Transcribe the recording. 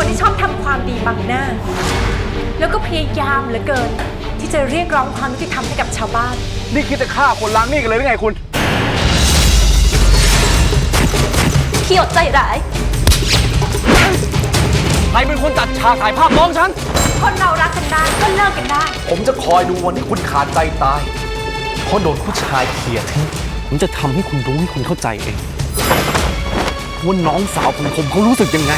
คนที่ชอบทำความดีบังหน้า แล้วก็พยายามเหลือเกิน ที่จะเรียกร้องความยุติธรรมให้กับชาวบ้าน นี่คิดจะฆ่าคนล้างหนี่กันเลยหรือไงคุณ พี่อดใจร้าย ใครเป็นคนจัดฉากถ่ายภาพน้องฉัน คนเรารักกันได้ก็เลิกกันได้ ผมจะคอยดูวันที่คุณขาดใจตายเพราะโดนผู้ชายเขี่ยทิ้งผมจะทำให้คุณรู้ให้คุณเข้าใจเองว่าน้องสาวของผมเขารู้สึกยังไง